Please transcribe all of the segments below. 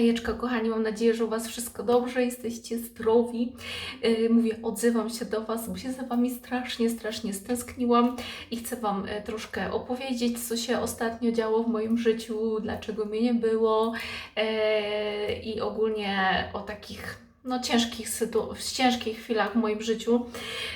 Hejeczka, kochani, mam nadzieję, że u Was wszystko dobrze, jesteście zdrowi. Yy, mówię, odzywam się do Was, bo się za Wami strasznie, strasznie stęskniłam i chcę Wam e, troszkę opowiedzieć, co się ostatnio działo w moim życiu, dlaczego mnie nie było e, i ogólnie o takich no, ciężkich, sytu- ciężkich chwilach w moim życiu.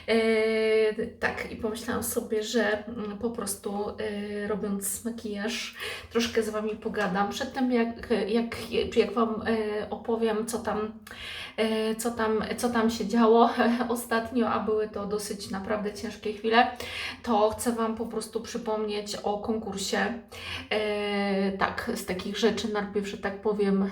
E, tak, i pomyślałam sobie, że mm, po prostu e, robiąc makijaż, troszkę z Wami pogadam. Przedtem, jak, jak, jak Wam e, opowiem, co tam, e, co, tam, co tam się działo ostatnio, a były to dosyć naprawdę ciężkie chwile, to chcę Wam po prostu przypomnieć o konkursie. E, tak, z takich rzeczy, najpierw, że tak powiem,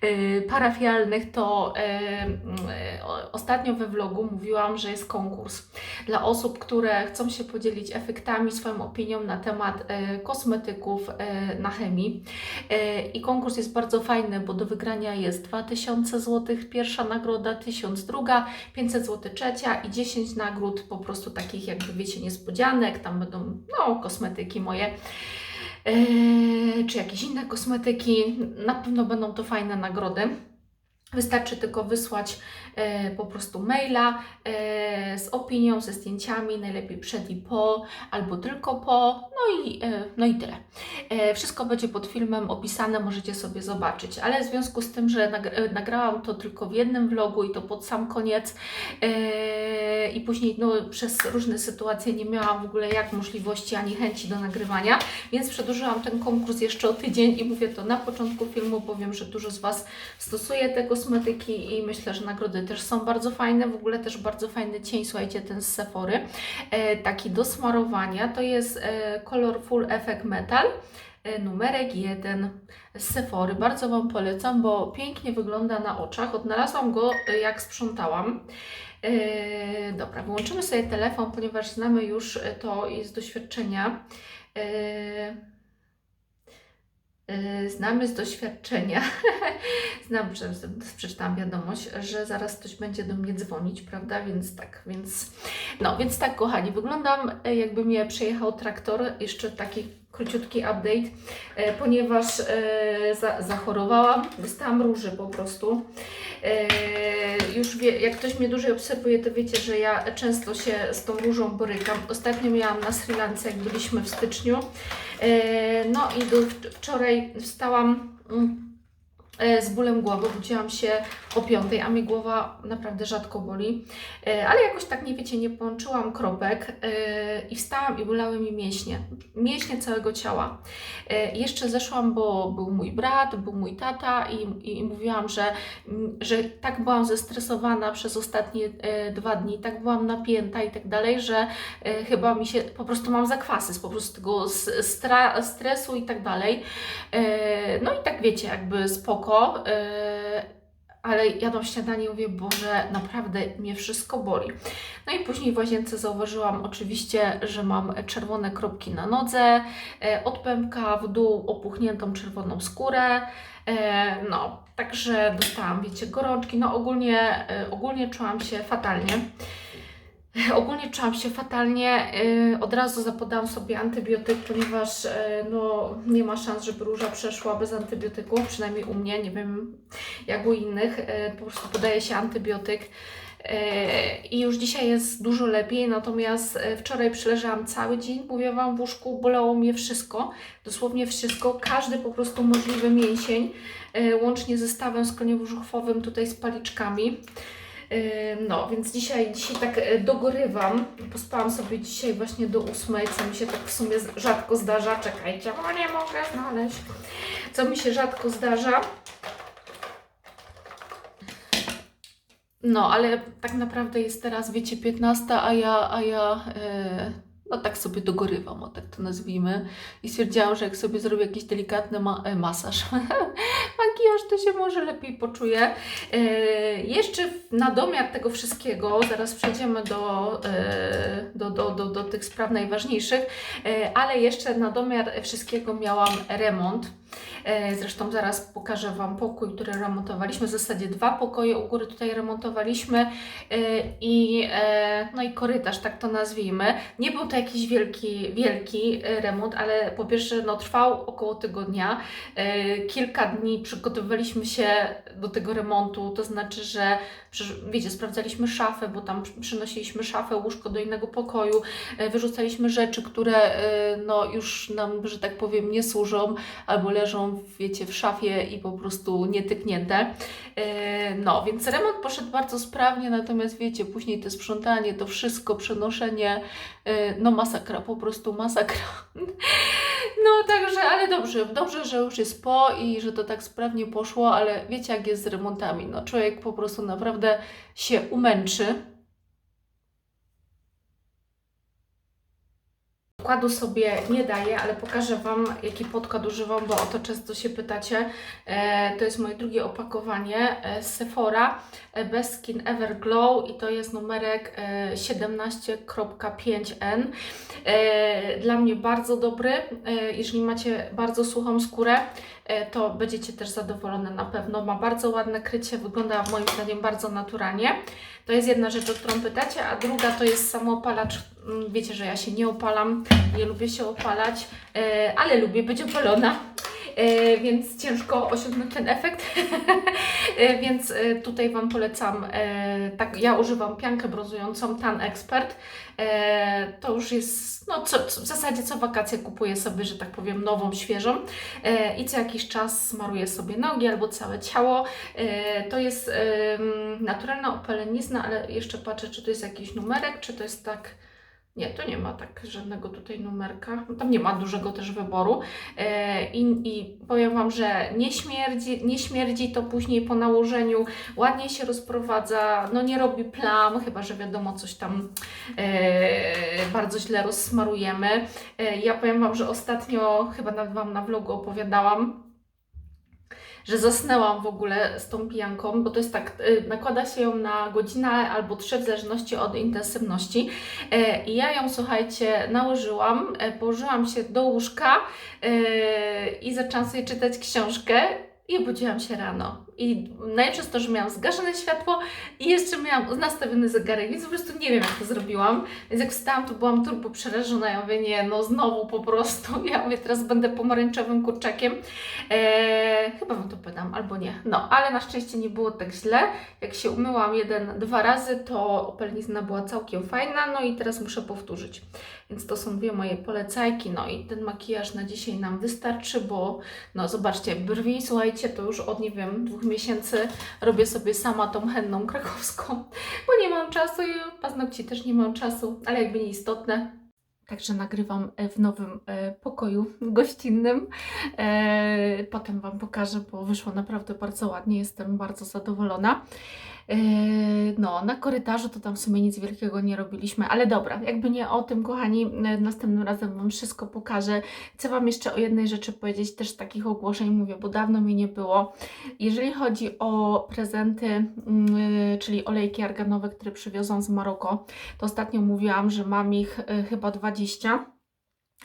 e, parafialnych, to mm, e, ostatnio we vlogu mówiłam, że jest konkurs dla osób, które chcą się podzielić efektami, swoją opinią na temat e, kosmetyków e, na chemii. E, I konkurs jest bardzo fajny, bo do wygrania jest 2000 zł, pierwsza nagroda, 1000 druga, 500 zł trzecia i 10 nagród po prostu takich jakby wiecie niespodzianek, tam będą no kosmetyki moje. e, Czy jakieś inne kosmetyki, na pewno będą to fajne nagrody. Wystarczy tylko wysłać po prostu maila e, z opinią, ze zdjęciami, najlepiej przed i po, albo tylko po, no i, e, no i tyle. E, wszystko będzie pod filmem opisane, możecie sobie zobaczyć, ale w związku z tym, że nag- e, nagrałam to tylko w jednym vlogu i to pod sam koniec e, i później no, przez różne sytuacje nie miałam w ogóle jak możliwości ani chęci do nagrywania, więc przedłużyłam ten konkurs jeszcze o tydzień i mówię to na początku filmu, powiem, że dużo z Was stosuje te kosmetyki i myślę, że nagrody też są bardzo fajne. W ogóle też bardzo fajny cień, słuchajcie, ten z Sephory. E, taki do smarowania. To jest e, kolor Full Effect Metal. E, numerek 1 z Sephory. Bardzo Wam polecam, bo pięknie wygląda na oczach. Odnalazłam go e, jak sprzątałam. E, dobra, wyłączymy sobie telefon, ponieważ znamy już e, to i z doświadczenia. E, e, Znamy z doświadczenia, znam, że przeczytałam wiadomość, że zaraz ktoś będzie do mnie dzwonić, prawda? Więc tak, więc no, więc tak, kochani, wyglądam e, jakby mnie przejechał traktor. Jeszcze taki króciutki update, e, ponieważ e, za, zachorowałam, dostałam róży po prostu. E, już wie, jak ktoś mnie dłużej obserwuje, to wiecie, że ja często się z tą różą borykam. Ostatnio miałam na Sri Lance, jak byliśmy w styczniu. E, no i do, wczoraj wstałam. E, z bólem głowy, budziłam się o 5, a mnie głowa naprawdę rzadko boli, E, ale jakoś tak nie wiecie, nie połączyłam kropek e, i wstałam i bolały mi mięśnie, mięśnie całego ciała. Jeszcze zeszłam, bo był mój brat, był mój tata i, i mówiłam, że, mm, że tak byłam zestresowana przez ostatnie dwa dni, tak byłam napięta i tak dalej, że chyba mi się, po prostu mam zakwasy z po prostu tego stresu i tak dalej. No i tak wiecie, jakby spoko. E, Ale jadłam śniadanie i mówię, Boże, naprawdę mnie wszystko boli. No i później w łazience zauważyłam oczywiście, że mam czerwone kropki na nodze, e, od pępka w dół opuchniętą czerwoną skórę. E, No, także dostałam, wiecie, gorączki. No ogólnie, ogólnie czułam się fatalnie. Ogólnie czułam się fatalnie. Yy, Od razu zapodałam sobie antybiotyk, ponieważ yy, no, nie ma szans, żeby róża przeszła bez antybiotyku, przynajmniej u mnie, nie wiem jak u innych. Yy, Po prostu podaje się antybiotyk. I już dzisiaj jest dużo lepiej, natomiast wczoraj przyleżałam cały dzień, mówię Wam, w łóżku bolało mnie wszystko, dosłownie wszystko, każdy po prostu możliwy mięsień, łącznie ze stawem skroniowo-żuchwowym, tutaj z paliczkami. No, więc dzisiaj, dzisiaj tak e, dogorywam. Pospałam sobie dzisiaj właśnie do ósmej, co mi się tak w sumie rzadko zdarza. Czekajcie, bo nie mogę znaleźć. Co mi się rzadko zdarza. No, ale tak naprawdę jest teraz, wiecie, 15, a ja, a ja e, no tak sobie dogorywam, o tak to nazwijmy. I stwierdziłam, że jak sobie zrobię jakiś delikatny ma- e, masaż, makijaż, to się może lepiej poczuję. E, jeszcze na domiar tego wszystkiego, zaraz przejdziemy do, e, do, do, do, do tych spraw najważniejszych, e, ale jeszcze na domiar wszystkiego miałam remont. E, Zresztą zaraz pokażę Wam pokój, który remontowaliśmy. W zasadzie dwa pokoje u góry tutaj remontowaliśmy e, i, e, no i korytarz, tak to nazwijmy. Nie był to jakiś wielki, wielki remont, ale po pierwsze no, trwał około tygodnia. Kilka dni przygotowywaliśmy się do tego remontu, to znaczy, że wiecie, sprawdzaliśmy szafę, bo tam przy- przynosiliśmy szafę, łóżko do innego pokoju, wyrzucaliśmy rzeczy, które no, już nam, że tak powiem, nie służą albo leżą, wiecie, w szafie i po prostu nietyknięte. E, No, więc remont poszedł bardzo sprawnie, natomiast wiecie, później to sprzątanie, to wszystko, przenoszenie, e, no masakra, po prostu masakra. No także, ale dobrze, dobrze, że już jest po i że to tak sprawnie poszło, ale wiecie jak jest z remontami, no człowiek po prostu naprawdę się umęczy. Podkładu sobie nie daję, ale pokażę Wam, jaki podkład używam, bo o to często się pytacie. E, to jest moje drugie opakowanie e, z Sephora e, Best Skin Ever Glow i to jest numerek e, 17.5N. E, dla mnie bardzo dobry. E, jeżeli macie bardzo suchą skórę, e, to będziecie też zadowolone na pewno. Ma bardzo ładne krycie, wygląda moim zdaniem bardzo naturalnie. To jest jedna rzecz, o którą pytacie, a druga to jest samoopalacz. Mm, Wiecie, że ja się nie opalam, nie lubię się opalać, e, ale lubię być opalona. E, więc ciężko osiągnąć ten efekt. E, więc e, tutaj Wam polecam, tak, ja używam piankę brązującą Tan Expert. To już jest, no co, w zasadzie co wakacje kupuję sobie, że tak powiem, nową, świeżą i co jakiś czas smaruję sobie nogi albo całe ciało. To jest naturalna opalenizna, ale jeszcze patrzę, czy to jest jakiś numerek, czy to jest tak. Nie, to nie ma tak żadnego tutaj numerka. Tam nie ma dużego też wyboru. E, i, I powiem Wam, że nie śmierdzi, nie śmierdzi to później po nałożeniu, ładnie się rozprowadza, no nie robi plam, chyba że wiadomo, coś tam e, bardzo źle rozsmarujemy. E, ja powiem Wam, że ostatnio, chyba nawet Wam na vlogu opowiadałam, że zasnęłam w ogóle z tą pijanką, bo to jest tak, y, nakłada się ją na godzinę albo trzy, w zależności od intensywności. E, I ja ją, słuchajcie, nałożyłam, e, położyłam się do łóżka e, i zaczęłam sobie czytać książkę i obudziłam się rano. I najlepsze jest to, że miałam zgaszone światło i jeszcze miałam nastawiony zegarek, więc po prostu nie wiem, jak to zrobiłam. Więc jak wstałam, to byłam turbo przerażona. Ja mówię, nie, no znowu po prostu. Ja mówię, teraz będę pomarańczowym kurczakiem. Eee, chyba Wam to podam, albo nie. No, ale na szczęście nie było tak źle. Jak się umyłam jeden, dwa razy, to opelnizna była całkiem fajna. No i teraz muszę powtórzyć. Więc to są dwie moje polecajki. No i ten makijaż na dzisiaj nam wystarczy, bo no zobaczcie, brwi, słuchajcie, to już od, nie wiem, dwóch miesięcy robię sobie sama tą henną krakowską, bo nie mam czasu i paznokci też nie mam czasu, ale jakby nieistotne. Także nagrywam e, w nowym e, pokoju gościnnym. E, Potem Wam pokażę, bo wyszło naprawdę bardzo ładnie. Jestem bardzo zadowolona. E, No, na korytarzu to tam w sumie nic wielkiego nie robiliśmy, ale dobra, jakby nie o tym, kochani, e, następnym razem Wam wszystko pokażę. Chcę Wam jeszcze o jednej rzeczy powiedzieć, też takich ogłoszeń mówię, bo dawno mi nie było. Jeżeli chodzi o prezenty, mm, y, czyli olejki arganowe, które przywiozłam z Maroko, to ostatnio mówiłam, że mam ich chyba 20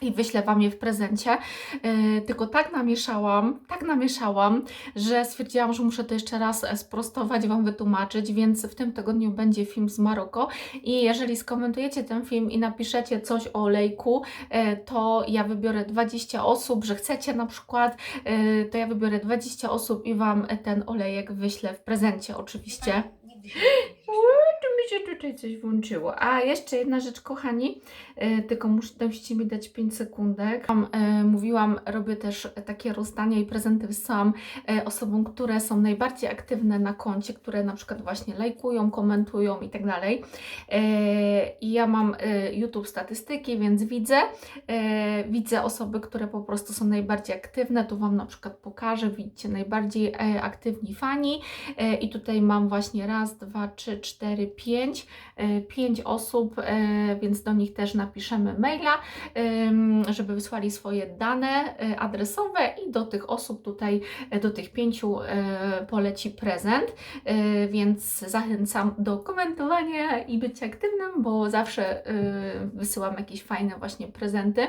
i wyślę Wam je w prezencie. Yy, tylko tak namieszałam, tak namieszałam, że stwierdziłam, że muszę to jeszcze raz sprostować, Wam wytłumaczyć, więc w tym tygodniu będzie film z Maroko i jeżeli skomentujecie ten film i napiszecie coś o olejku, e, to ja wybiorę 20 osób, że chcecie na przykład, e, to ja wybiorę 20 osób i Wam ten olejek wyślę w prezencie oczywiście. Się tutaj coś włączyło. A jeszcze jedna rzecz, kochani, e, tylko mus, musicie mi dać 5 sekundek. E, mówiłam, robię też takie rozdania i prezenty wysyłam e, osobom, które są najbardziej aktywne na koncie, które na przykład właśnie lajkują, komentują i tak dalej. I ja mam YouTube statystyki, więc widzę, widzę osoby, które po prostu są najbardziej aktywne. Tu Wam na przykład pokażę, widzicie najbardziej aktywni fani. I tutaj mam właśnie raz, dwa, trzy, cztery, pięć. Pięć, e, pięć osób, e, więc do nich też napiszemy maila, żeby wysłali swoje dane e, adresowe i do tych osób tutaj, e, do tych pięciu e, poleci prezent, e, więc zachęcam do komentowania i być aktywnym, bo zawsze e, wysyłam jakieś fajne właśnie prezenty,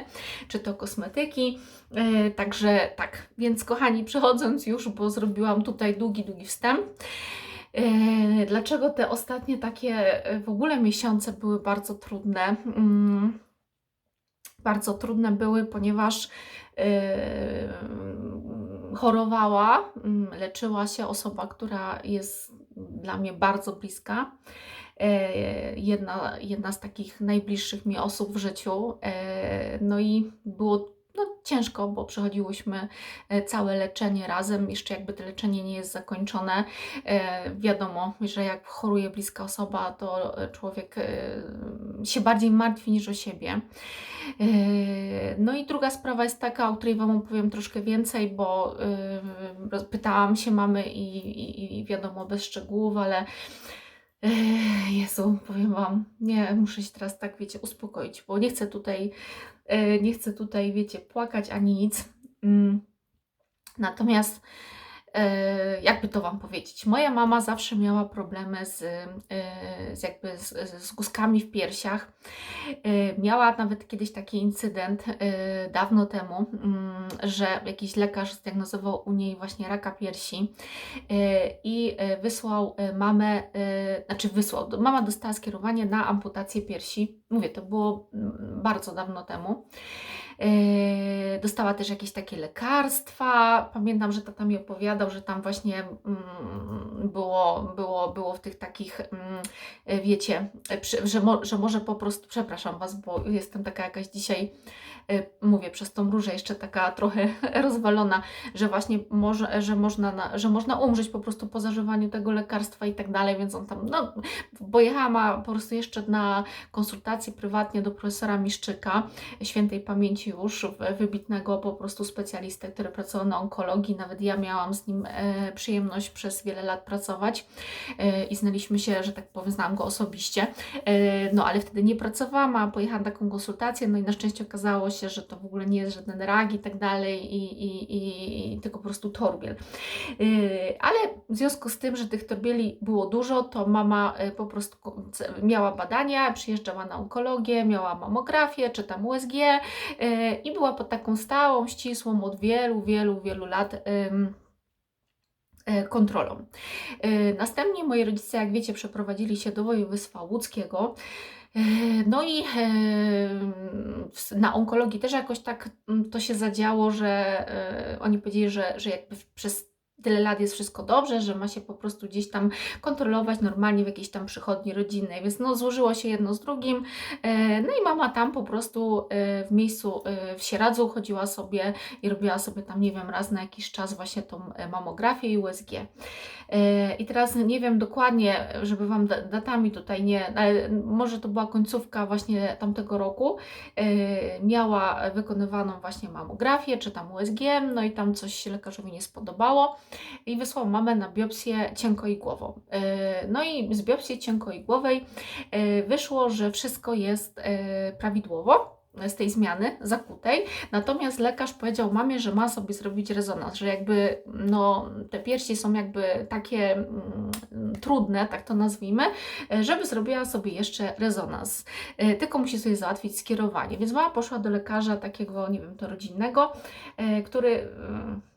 czy to kosmetyki, e, także tak, więc kochani, przechodząc już, bo zrobiłam tutaj długi, długi wstęp, E, Dlaczego te ostatnie takie e, w ogóle miesiące były bardzo trudne? Mm, Bardzo trudne były, ponieważ e, chorowała, mm, leczyła się osoba, która jest dla mnie bardzo bliska. E, Jedna, jedna z takich najbliższych mi osób w życiu. E, No i było no, ciężko, bo przechodziłyśmy e, całe leczenie razem. Jeszcze jakby to leczenie nie jest zakończone. E, wiadomo, że jak choruje bliska osoba, to e, człowiek się bardziej martwi niż o siebie. No i druga sprawa jest taka, o której Wam opowiem troszkę więcej, bo pytałam się mamy i, i, i wiadomo bez szczegółów, ale Jezu, powiem Wam, nie, muszę się teraz tak, wiecie, uspokoić, bo nie chcę tutaj, nie chcę tutaj, wiecie, płakać ani nic. Mm. Natomiast e, jakby to Wam powiedzieć, moja mama zawsze miała problemy z, e, z jakby z, z w piersiach. E, Miała nawet kiedyś taki incydent e, dawno temu, mm, że jakiś lekarz zdiagnozował u niej właśnie raka piersi e, i e, wysłał e, mamę, e, znaczy wysłał, mama dostała skierowanie na amputację piersi. Mówię, to było mm, bardzo dawno temu. Yy, Dostała też jakieś takie lekarstwa. Pamiętam, że tata mi opowiadał, że tam właśnie mm, było, było, było w tych takich, mm, wiecie, że, mo, że może po prostu, przepraszam Was, bo jestem taka jakaś dzisiaj, mówię, przez tą różę jeszcze taka trochę rozwalona, że właśnie może, że można, na, że można umrzeć po prostu po zażywaniu tego lekarstwa i tak dalej, więc on tam, no, bo jechałam po prostu jeszcze na konsultację prywatnie do profesora Miszczyka, świętej pamięci już, wybitnego po prostu specjalistę, który pracował na onkologii. Nawet ja miałam z nim e, przyjemność przez wiele lat pracować e, i znaliśmy się, że tak powiem, znałam go osobiście. E, no ale wtedy nie pracowałam, a pojechałam taką konsultację, no i na szczęście okazało się, że to w ogóle nie jest żaden rak i tak dalej, i, i, i, i tylko po prostu torbiel. Yy, Ale w związku z tym, że tych torbieli było dużo, to mama y, po prostu miała badania, przyjeżdżała na onkologię, miała mamografię czy tam USG yy, i była pod taką stałą, ścisłą od wielu, wielu, wielu lat. kontrolą. Następnie moi rodzice, jak wiecie, przeprowadzili się do województwa łódzkiego. Yy, No i w- na onkologii też jakoś tak mm, to się zadziało, że yy, oni powiedzieli, że, że jakby przez tyle lat jest wszystko dobrze, że ma się po prostu gdzieś tam kontrolować normalnie w jakiejś tam przychodni rodzinnej, więc no złożyło się jedno z drugim. E, No i mama tam po prostu e, w miejscu e, w Sieradzu chodziła sobie i robiła sobie tam, nie wiem, raz na jakiś czas właśnie tą e, mamografię i USG. E, I teraz nie wiem dokładnie, żeby Wam da- datami tutaj nie, ale może to była końcówka właśnie tamtego roku, e, miała wykonywaną właśnie mamografię, czy tam USG, no i tam coś się lekarzowi nie spodobało i wysłał mamę na biopsję cienkoigłową. E, No i z biopsji cienkoigłowej e, wyszło, że wszystko jest prawidłowo z tej zmiany zakutej, natomiast lekarz powiedział mamie, że ma sobie zrobić rezonans, że jakby no, te piersi są jakby takie mm, trudne, tak to nazwijmy, e, żeby zrobiła sobie jeszcze rezonans. E, Tylko musi sobie załatwić skierowanie. Więc mama poszła do lekarza takiego, nie wiem, to rodzinnego, e, który, e,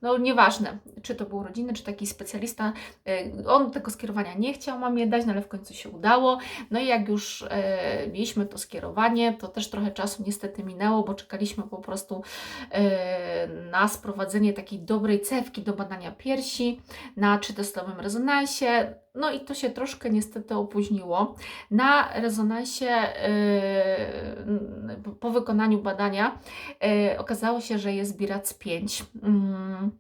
no nieważne, czy to był rodzinny, czy taki specjalista, e, on tego skierowania nie chciał mamie dać, no ale w końcu się udało. No i jak już e, mieliśmy to skierowanie, to też trochę czasu niestety minęło, bo czekaliśmy po prostu e, na sprowadzenie takiej dobrej cewki do badania piersi na trzytestowym rezonansie. No i to się troszkę niestety opóźniło. Na rezonansie e, po wykonaniu badania e, okazało się, że jest BIRAC 5. Mm.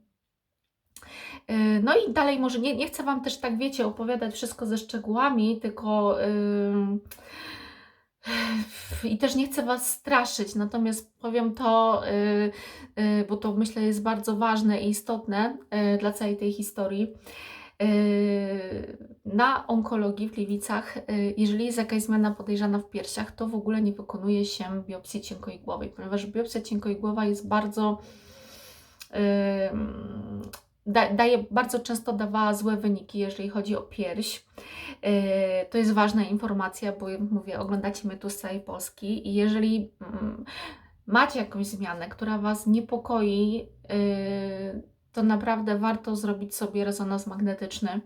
No i dalej może nie, nie chcę Wam też tak, wiecie, opowiadać wszystko ze szczegółami, tylko ym, i też nie chcę Was straszyć, natomiast powiem to, y, y, bo to myślę jest bardzo ważne i istotne y, dla całej tej historii. Na onkologii w Gliwicach, y, jeżeli jest jakaś zmiana podejrzana w piersiach, to w ogóle nie wykonuje się biopsji cienkoigłowej, ponieważ biopsja cienkoigłowa jest bardzo da, daje, bardzo często dawała złe wyniki, jeżeli chodzi o pierś. Yy, to jest ważna informacja, bo mówię, oglądacie mnie tu z całej Polski i jeżeli mm, macie jakąś zmianę, która Was niepokoi, yy, to naprawdę warto zrobić sobie rezonans magnetyczny,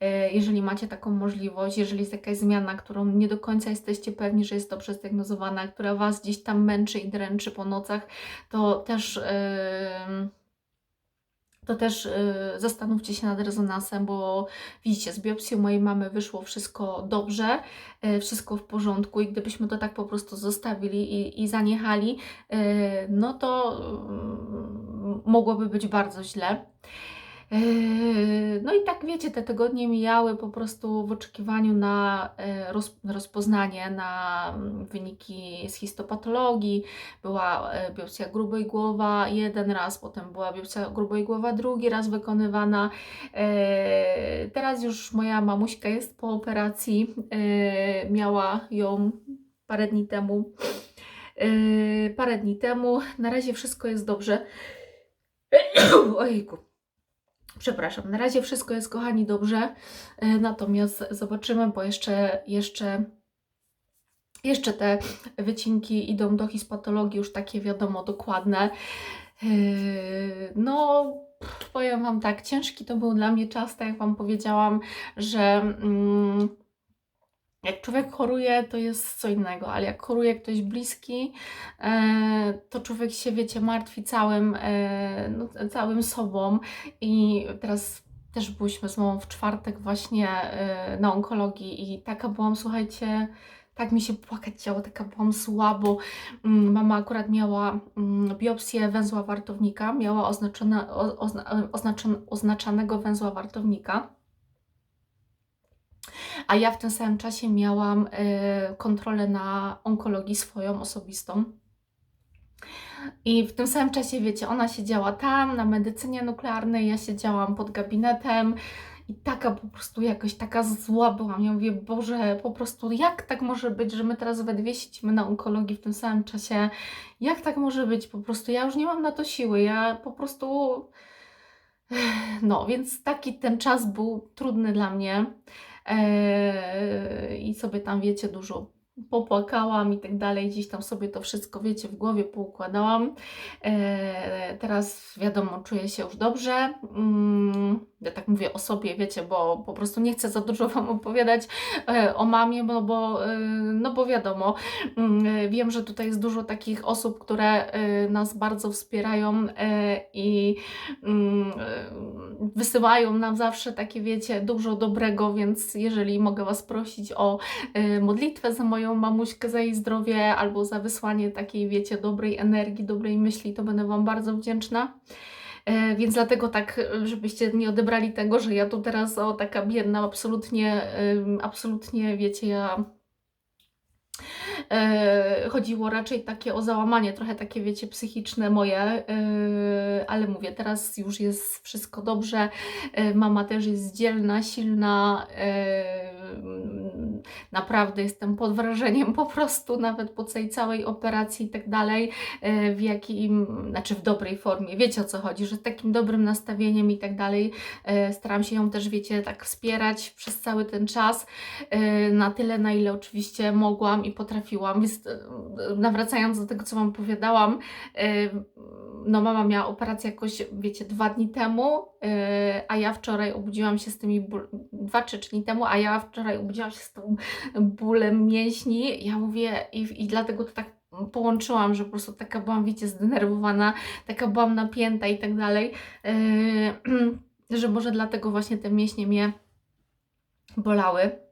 yy, jeżeli macie taką możliwość, jeżeli jest jakaś zmiana, którą nie do końca jesteście pewni, że jest dobrze zdiagnozowana, która Was gdzieś tam męczy i dręczy po nocach, to też yy, to też y, zastanówcie się nad rezonansem, bo widzicie, z biopsją mojej mamy wyszło wszystko dobrze, y, wszystko w porządku i gdybyśmy to tak po prostu zostawili i, i zaniechali, y, no to y, mogłoby być bardzo źle. Yy, no i tak wiecie, te tygodnie mijały po prostu w oczekiwaniu na yy, rozpoznanie, na mm, wyniki z histopatologii. Była yy, biopsja grubej głowa jeden raz, potem była biopsja grubej głowa drugi raz wykonywana. Teraz już moja mamuśka jest po operacji, miała ją parę dni temu. Parę dni temu. Na razie wszystko jest dobrze. Ojku. Przepraszam, na razie wszystko jest, kochani, dobrze. E, natomiast zobaczymy, bo jeszcze, jeszcze, jeszcze te wycinki idą do hispatologii, już takie wiadomo, dokładne. E, no, powiem Wam tak, ciężki to był dla mnie czas, tak jak Wam powiedziałam, że. Mm, jak człowiek choruje, to jest co innego, ale jak choruje ktoś bliski, e, to człowiek się, wiecie, martwi całym, e, no, całym sobą. I teraz też byliśmy z mamą w czwartek właśnie e, na onkologii i taka byłam, słuchajcie, tak mi się płakać chciało, taka byłam słabo. Mm, mama akurat miała mm, biopsję węzła wartownika, miała oznaczone, oznaczone, oznaczanego węzła wartownika a ja w tym samym czasie miałam y, kontrolę na onkologii swoją osobistą. I w tym samym czasie, wiecie, ona siedziała tam na medycynie nuklearnej, ja siedziałam pod gabinetem i taka po prostu jakoś taka zła byłam. Ja mówię, Boże, po prostu jak tak może być, że my teraz we dwie siedzimy na onkologii w tym samym czasie? Jak tak może być? Po prostu ja już nie mam na to siły. Ja po prostu. No, więc taki ten czas był trudny dla mnie. Eee, i sobie tam, wiecie, dużo popłakałam i tak dalej, gdzieś tam sobie to wszystko, wiecie, w głowie poukładałam. Eee, teraz, wiadomo, czuję się już dobrze. Mm, ja tak mówię o sobie, wiecie, bo po prostu nie chcę za dużo Wam opowiadać e, o mamie, bo, bo, e, no bo wiadomo, mm, wiem, że tutaj jest dużo takich osób, które e, nas bardzo wspierają i mm, wysyłają nam zawsze takie, wiecie, dużo dobrego, więc jeżeli mogę Was prosić o modlitwę za moją mamuśkę, za jej zdrowie albo za wysłanie takiej, wiecie, dobrej energii, dobrej myśli, to będę Wam bardzo wdzięczna. E, więc dlatego tak, żebyście nie odebrali tego, że ja tu teraz o taka biedna, absolutnie, absolutnie, wiecie, ja E, chodziło raczej takie o załamanie, trochę takie, wiecie, psychiczne moje, e, ale mówię, teraz już jest wszystko dobrze. Mama też jest dzielna, silna. Naprawdę jestem pod wrażeniem po prostu, nawet po tej całej operacji i tak dalej, w jakim, znaczy w dobrej formie, wiecie o co chodzi, że takim dobrym nastawieniem i tak dalej. Staram się ją też, wiecie, tak wspierać przez cały ten czas, na tyle, na ile oczywiście mogłam i potrafiłam. Więc e, nawracając do tego, co Wam opowiadałam, e, no mama miała operację jakoś, wiecie, dwa dni temu, e, a ja wczoraj obudziłam się z tymi, dwa trzy dni temu, a ja wczoraj obudziłam się z tym bólem mięśni. Ja mówię i, i dlatego to tak połączyłam, że po prostu taka byłam, wiecie, zdenerwowana, taka byłam napięta i tak dalej, że może dlatego właśnie te mięśnie mnie bolały.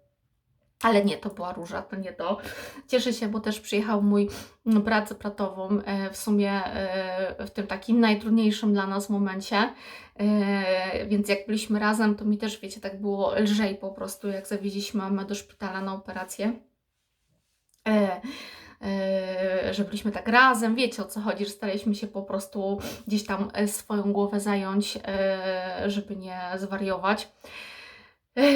Ale nie, to była róża, to nie to. Cieszę się, bo też przyjechał mój brat z pratową e, w sumie e, w tym takim najtrudniejszym dla nas momencie. E, więc jak byliśmy razem, to mi też, wiecie, tak było lżej po prostu, jak zawieźliśmy mamę do szpitala na operację. Że byliśmy tak razem, wiecie o co chodzi, że staraliśmy się po prostu gdzieś tam swoją głowę zająć, żeby nie zwariować.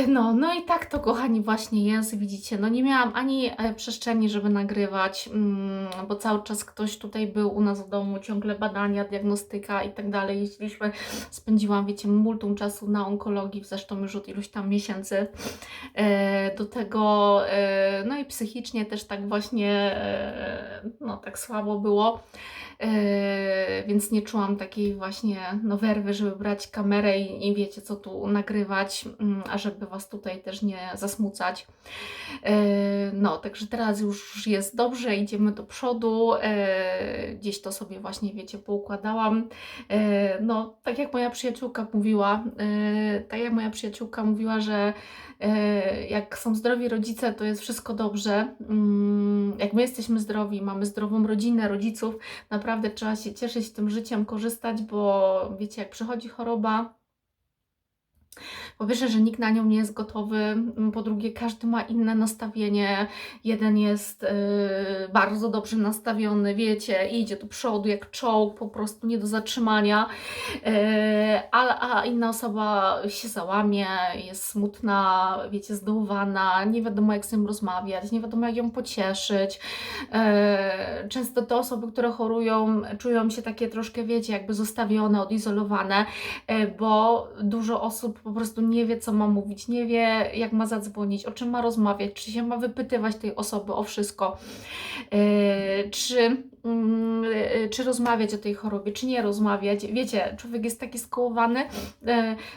No, no i tak to, kochani, właśnie jest. Widzicie, no nie miałam ani e, przestrzeni, żeby nagrywać, mm, bo cały czas ktoś tutaj był u nas w domu, ciągle badania, diagnostyka i tak dalej. Jeździliśmy, spędziłam, wiecie, multum czasu na onkologii, zresztą już od iluś tam miesięcy. E, Do tego, e, no i psychicznie też tak właśnie, no tak słabo było. Yy, więc nie czułam takiej właśnie no, werwy, żeby brać kamerę i, i wiecie co tu nagrywać, mm, a żeby Was tutaj też nie zasmucać. Yy, no, także teraz już jest dobrze, idziemy do przodu, yy, gdzieś to sobie właśnie wiecie poukładałam. No, tak jak moja przyjaciółka mówiła, tak jak moja przyjaciółka mówiła, że jak są zdrowi rodzice, to jest wszystko dobrze. Mm, Jak my jesteśmy zdrowi, mamy zdrową rodzinę, rodziców, naprawdę trzeba się cieszyć tym życiem, korzystać, bo wiecie, jak przychodzi choroba, po pierwsze, że nikt na nią nie jest gotowy, mm, po drugie, każdy ma inne nastawienie. Jeden jest yy, bardzo dobrze nastawiony, wiecie, idzie do przodu jak czołg, po prostu nie do zatrzymania, yy, a, a inna osoba się załamie, jest smutna, wiecie, zdołowana, nie wiadomo jak z nim rozmawiać, nie wiadomo jak ją pocieszyć. Yy, często te osoby, które chorują, czują się takie troszkę, wiecie, jakby zostawione, odizolowane, yy, bo dużo osób po prostu nie wie, co ma mówić, nie wie, jak ma zadzwonić, o czym ma rozmawiać, czy się ma wypytywać tej osoby o wszystko, yy, czy, mm, yy, czy rozmawiać o tej chorobie, czy nie rozmawiać. Wiecie, człowiek jest taki skołowany, yy,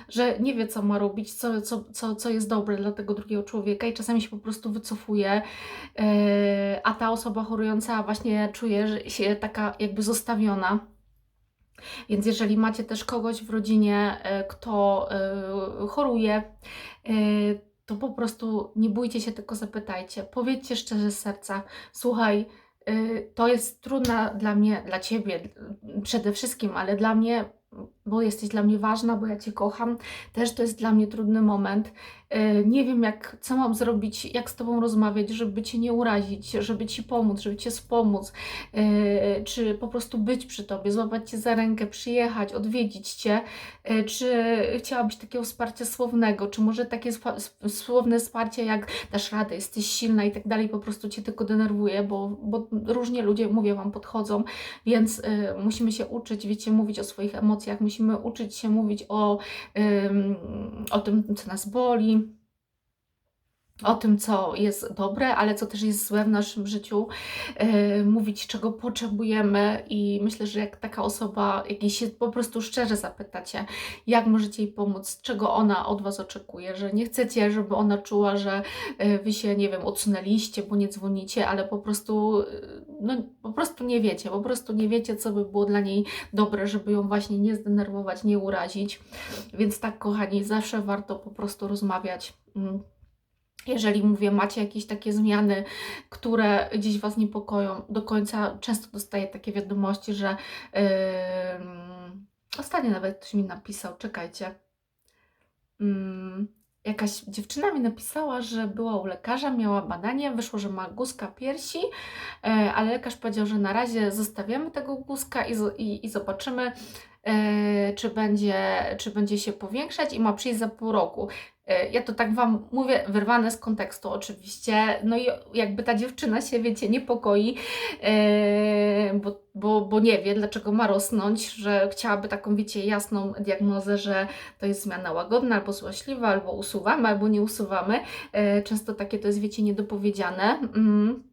że nie wie, co ma robić, co, co, co, co jest dobre dla tego drugiego człowieka i czasami się po prostu wycofuje, a ta osoba chorująca właśnie czuje się taka jakby zostawiona. Więc jeżeli macie też kogoś w rodzinie, e, kto e, choruje, e, to po prostu nie bójcie się, tylko zapytajcie. Powiedzcie szczerze z serca: Słuchaj, to jest trudne dla mnie, dla ciebie przede wszystkim, ale dla mnie, bo jesteś dla mnie ważna, bo ja cię kocham, też to jest dla mnie trudny moment. E, Nie wiem, jak, co mam zrobić, jak z tobą rozmawiać, żeby cię nie urazić, żeby ci pomóc, żeby cię wspomóc, e, czy po prostu być przy tobie, złapać cię za rękę, przyjechać, odwiedzić cię, e, czy chciałabyś takiego wsparcia słownego, czy może takie słowne wsparcie, jak dasz radę, jesteś silna i tak dalej, po prostu cię tylko denerwuje, bo, bo różnie ludzie, mówię wam, podchodzą, więc musimy się uczyć, wiecie, mówić o swoich emocjach, musimy uczyć się mówić o, o tym, co nas boli, o tym, co jest dobre, ale co też jest złe w naszym życiu, e, mówić, czego potrzebujemy i myślę, że jak taka osoba, jak jej się po prostu szczerze zapytacie, jak możecie jej pomóc, czego ona od Was oczekuje, że nie chcecie, żeby ona czuła, że e, Wy się, nie wiem, odsunęliście, bo nie dzwonicie, ale po prostu, e, no, po prostu nie wiecie, po prostu nie wiecie, co by było dla niej dobre, żeby ją właśnie nie zdenerwować, nie urazić, więc tak, kochani, zawsze warto po prostu rozmawiać. Mm, jeżeli mówię, macie jakieś takie zmiany, które gdzieś Was niepokoją, do końca często dostaję takie wiadomości, że yy, ostatnio nawet ktoś mi napisał, czekajcie, mm, jakaś dziewczyna mi napisała, że była u lekarza, miała badanie, wyszło, że ma guska piersi, e, ale lekarz powiedział, że na razie zostawiamy tego guska i, i, i zobaczymy, czy będzie, czy będzie się powiększać i ma przyjść za pół roku. E, Ja to tak Wam mówię, wyrwane z kontekstu oczywiście. No i jakby ta dziewczyna się, wiecie, niepokoi, e, bo, bo, bo nie wie, dlaczego ma rosnąć, że chciałaby taką, wiecie, jasną diagnozę, że to jest zmiana łagodna, albo złośliwa, albo usuwamy, albo nie usuwamy. Często takie to jest, wiecie, niedopowiedziane. Mm.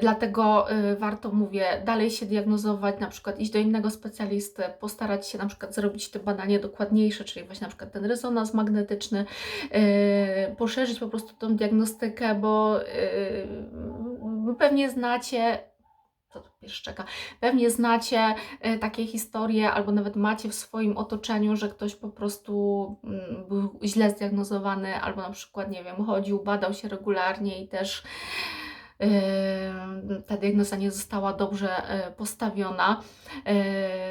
Dlatego y, warto, mówię, dalej się diagnozować, na przykład iść do innego specjalisty, postarać się na przykład zrobić te badanie dokładniejsze, czyli właśnie na przykład ten rezonans magnetyczny, y, poszerzyć po prostu tą diagnostykę, bo y, pewnie znacie co tu pieszczeka, pewnie znacie takie historie, albo nawet macie w swoim otoczeniu, że ktoś po prostu mm, był źle zdiagnozowany, albo na przykład, nie wiem, chodził, badał się regularnie i też ta diagnoza nie została dobrze yy, postawiona. Yy,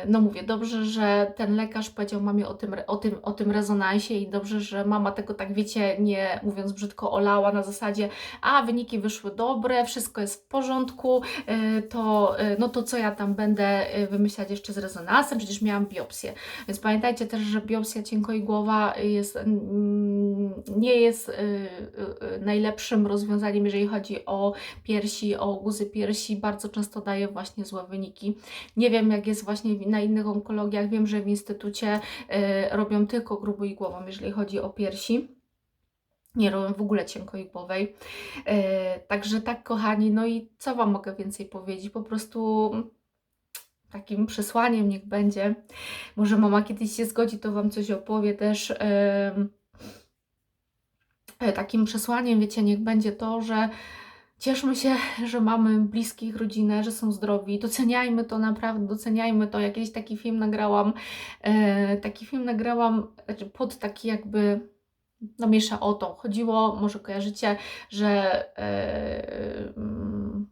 No mówię, dobrze, że ten lekarz powiedział mamie o tym, o, tym, o tym rezonansie i dobrze, że mama tego tak wiecie, nie mówiąc brzydko, olała na zasadzie, a wyniki wyszły dobre, wszystko jest w porządku, yy, to, no to co ja tam będę wymyślać jeszcze z rezonansem, przecież miałam biopsję. Więc pamiętajcie też, że biopsja cienkoigłowa jest, mm, nie jest najlepszym rozwiązaniem, jeżeli chodzi o piersi, o guzy piersi. Bardzo często daje właśnie złe wyniki. Nie wiem, jak jest właśnie na innych onkologiach. Wiem, że w instytucie yy, robią tylko gruboigłową, jeżeli chodzi o piersi. Nie robią w ogóle cienkoigłowej. Yy, także tak, kochani, no i co Wam mogę więcej powiedzieć? Po prostu takim przesłaniem niech będzie. Może mama kiedyś się zgodzi, to Wam coś opowie też. Yy, takim przesłaniem, wiecie, niech będzie to, że cieszmy się, że mamy bliskich, rodzinę, że są zdrowi. Doceniajmy to naprawdę, doceniajmy to. Jakiś taki film nagrałam, yy, taki film nagrałam znaczy pod taki jakby no mniejsza o to. Chodziło, może kojarzycie, że yy,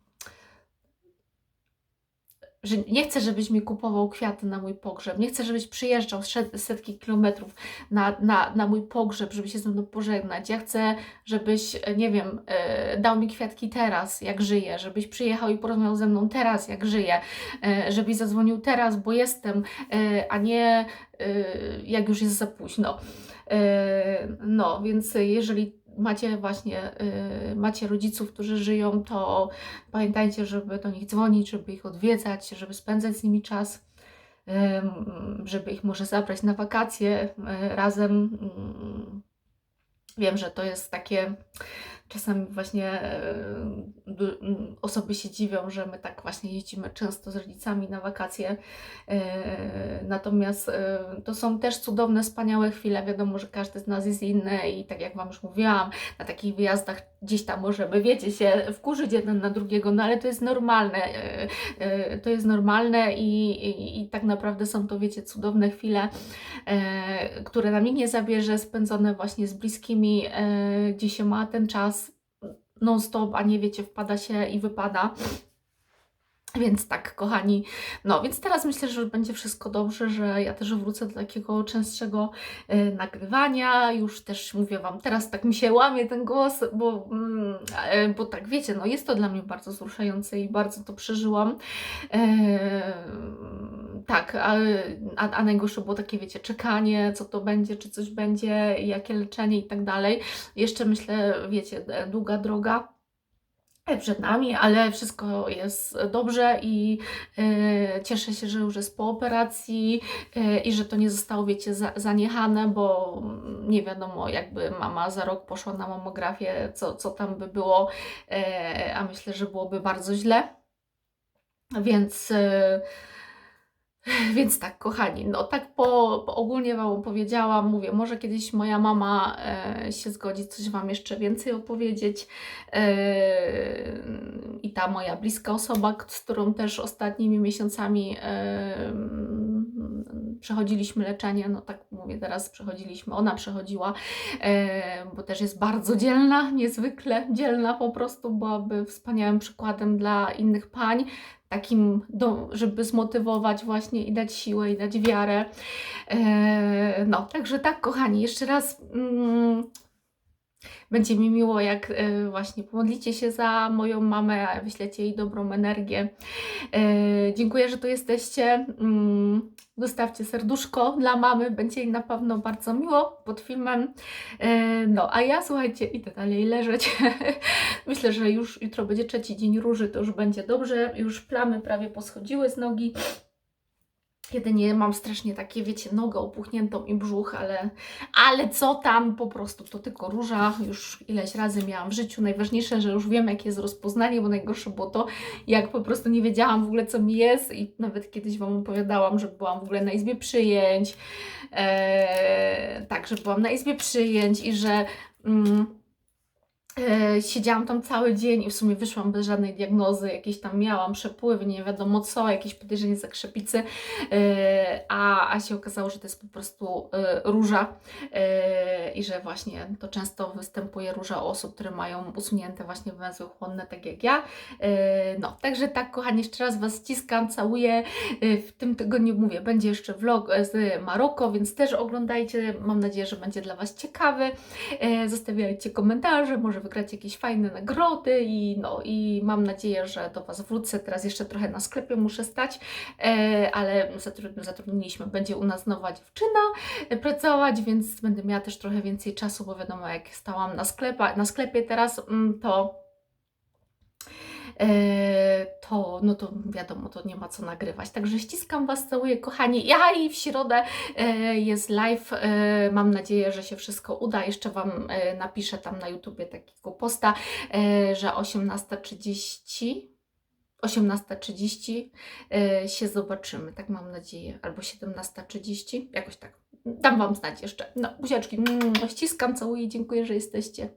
że nie chcę, żebyś mi kupował kwiaty na mój pogrzeb, nie chcę, żebyś przyjeżdżał setki kilometrów na, na, na mój pogrzeb, żeby się ze mną pożegnać. Ja chcę, żebyś, nie wiem, e, dał mi kwiatki teraz, jak żyję, żebyś przyjechał i porozmawiał ze mną teraz, jak żyję, e, żebyś zadzwonił teraz, bo jestem, e, a nie jak już jest za późno. No, więc jeżeli macie właśnie, yy, macie rodziców, którzy żyją, to pamiętajcie, żeby do nich dzwonić, żeby ich odwiedzać, żeby spędzać z nimi czas, żeby ich może zabrać na wakacje yy, razem. Wiem, że to jest takie Czasami właśnie e, osoby się dziwią, że my tak właśnie jeździmy często z rodzicami na wakacje. E, natomiast e, to są też cudowne, wspaniałe chwile. Wiadomo, że każdy z nas jest inny i tak jak Wam już mówiłam, na takich wyjazdach gdzieś tam możemy, wiecie, się wkurzyć jeden na drugiego, no ale to jest normalne. To jest normalne i, i, i tak naprawdę są to, wiecie, cudowne chwile, które nam nikt nie zabierze, spędzone właśnie z bliskimi, gdzie się ma ten czas non-stop, a nie wiecie, wpada się i wypada. Więc tak, kochani, no więc teraz myślę, że będzie wszystko dobrze, że ja też wrócę do takiego częstszego y, nagrywania. Już też mówię Wam, teraz tak mi się łamie ten głos, bo, y, bo tak wiecie, no jest to dla mnie bardzo wzruszające i bardzo to przeżyłam. Y, tak, a, a, a najgorsze było takie, wiecie, czekanie, co to będzie, czy coś będzie, jakie leczenie i tak dalej. Jeszcze myślę, wiecie, długa droga przed nami, ale wszystko jest dobrze i y, cieszę się, że już jest po operacji y, i że to nie zostało, wiecie, za, zaniechane, bo nie wiadomo, jakby mama za rok poszła na mamografię, co, co tam by było, y, a myślę, że byłoby bardzo źle. Więc więc tak, kochani, no tak po, po ogólnie Wam opowiedziałam, mówię, może kiedyś moja mama e, się zgodzi coś Wam jeszcze więcej opowiedzieć. E, i ta moja bliska osoba, z którą też ostatnimi miesiącami e, przechodziliśmy leczenie, no tak mówię, teraz przechodziliśmy, ona przechodziła, e, bo też jest bardzo dzielna, niezwykle dzielna po prostu, byłaby wspaniałym przykładem dla innych pań, takim, do, żeby zmotywować właśnie i dać siłę i dać wiarę. E, no, także tak, kochani, jeszcze raz. Mm, będzie mi miło, jak e, właśnie pomodlicie się za moją mamę, wyślecie jej dobrą energię. E, dziękuję, że tu jesteście. Mm, Zostawcie serduszko dla mamy, będzie jej na pewno bardzo miło pod filmem. E, no, a ja słuchajcie, idę dalej leżeć. Myślę, że już jutro będzie trzeci dzień róży, to już będzie dobrze. Już plamy prawie poschodziły z nogi. Jedynie mam strasznie takie, wiecie, nogę opuchniętą i brzuch, ale, ale co tam, po prostu to tylko róża. Już ileś razy miałam w życiu. Najważniejsze, że już wiem, jakie jest rozpoznanie, bo najgorsze było to, jak po prostu nie wiedziałam w ogóle, co mi jest i nawet kiedyś Wam opowiadałam, że byłam w ogóle na izbie przyjęć. Eee, tak, że byłam na izbie przyjęć i że... Mm, Siedziałam tam cały dzień i w sumie wyszłam bez żadnej diagnozy, jakieś tam miałam przepływy, nie wiadomo co, jakieś podejrzenie zakrzepicy, e, a, a się okazało, że to jest po prostu e, róża e, i że właśnie to często występuje róża u osób, które mają usunięte właśnie węzły chłonne, tak jak ja. E, No, także tak, kochani, jeszcze raz Was ściskam, całuję. E, W tym tygodniu mówię, będzie jeszcze vlog e, z Maroko, więc też oglądajcie. Mam nadzieję, że będzie dla Was ciekawy. E, Zostawiajcie komentarze, może wygrać jakieś fajne nagrody i no i mam nadzieję, że do Was wrócę. Teraz jeszcze trochę na sklepie muszę stać, e, ale zatrudni- zatrudniliśmy, będzie u nas nowa dziewczyna e, pracować, więc będę miała też trochę więcej czasu, bo wiadomo, jak stałam na, sklepa, na sklepie teraz, mm, to to, no to wiadomo, to nie ma co nagrywać. Także ściskam Was, całuję, kochani. Ja i w środę e, jest live. E, mam nadzieję, że się wszystko uda. Jeszcze Wam e, napiszę tam na YouTubie takiego posta, e, że 18.30 18.30 e, się zobaczymy, tak mam nadzieję, albo 17.30, jakoś tak. Dam Wam znać jeszcze. No, buziaczki, ściskam, całuję, dziękuję, że jesteście.